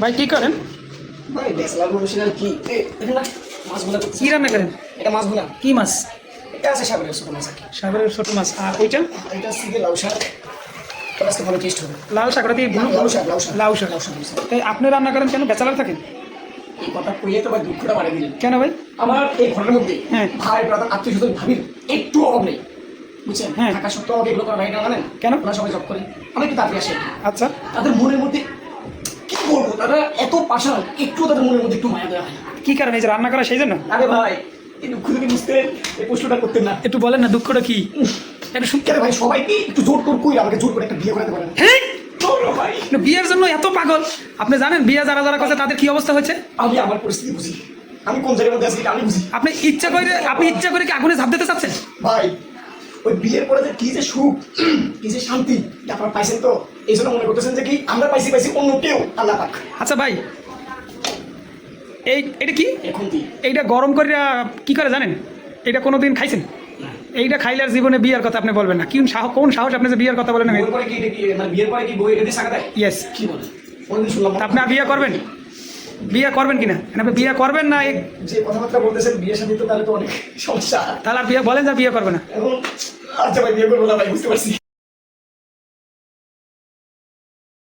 ভাই কি করেন? ভাই ব্যাচেলার কি? না কি রান্না করেন? এটা মাছ ভুনা। কি মাছ? এটা আছে সাগরের ছোট মাছ সাগরের ছোট মাছ। আর ওইটা? এটা লাউ শাক। আজকে ভালো টেস্ট হবে। লাল শাক ওটা দিয়ে লাউ লাউ শাক লাউ শাক। লাউ শাক। লাউ শাক বুঝছেন? তাই আপনি রান্না করেন কেন? বেচালার থাকেন এই কথা কইয়ে তো ভাই দুঃখটা বাড়িয়ে দিলেন কেন ভাই? আমার এই ঘরের মধ্যে হ্যাঁ। ভাই ব্রাদার আত্মীয় স্বজন ভাবির একটু অভাব নেই। বুঝছেন? হ্যাঁ। থাকা সত্ত্বেও আমাকে এগুলো করা ভাই না জানেন? কেন? ওরা সবাই জব করে। তাড়াতাড়ি আসি। আচ্ছা। তাদের মনের মধ্যে তারা এত পাশাল একটু তাদের মনের মধ্যে একটু মায়া দেওয়া হয় না। কি কারণে? এই যে রান্না করা সেই জন্য? আরে ভাই এই দুঃখ থেকে বুঝতেন এই প্রশ্নটা করতেন না। একটু বলেন না দুঃখটা কি? একটু শুনতে কেন ভাই সবাইকে একটু জোর তোর কই আমাকে জোর করে একটা বিয়ে করাতে পারেন। হ্যাঁ? জোর ভাই। বিয়ের জন্য এত পাগল। আপনি জানেন বিয়ে যারা যারা করছে তাদের কি অবস্থা হয়েছে? আমি আমার পরিস্থিতি বুঝি। আমি কোন জায়গার মধ্যে আছি এটা আমি বুঝি। আপনি ইচ্ছা করে আপনি ইচ্ছা করে কি আগুনে ঝাঁপ দিতে চাচ্ছেন? ভাই ওই বিয়ের পরে যে কি যে সুখ কি যে শান্তি আপনারা পাইছেন তো? এই জন্য মনে করতেছেন যে কি আমরা পাইছি পাইছি অন্য কেউ আল্লাহ পাক। আচ্ছা ভাই এই এটা কি? এইটা গরম করে কি করে জানেন? এটা কোনো দিন খাইছেন এইটা খাইলে আর জীবনে বিয়ের কথা আপনি বলবেন না। কোন সাহস কোন সাহস আপনি যে বিয়ের কথা বলেন কি কি মানে কি ইয়েস কি বলে? কোনদিন শুনলাম না। আপনি আর বিয়ে করবেন? বিয়ে করবেন কিনা? আপনি বিয়ে করবেন না এই- যে কথাবার্তা বলতেছেন বিয়ে সাথে তো তাহলে তো অনেক সমস্যা। তাহলে আর বিয়ে বলেন যা বিয়ে করবে না। আচ্ছা ভাই বিয়ে করব না ভাই বুঝতে পারছি।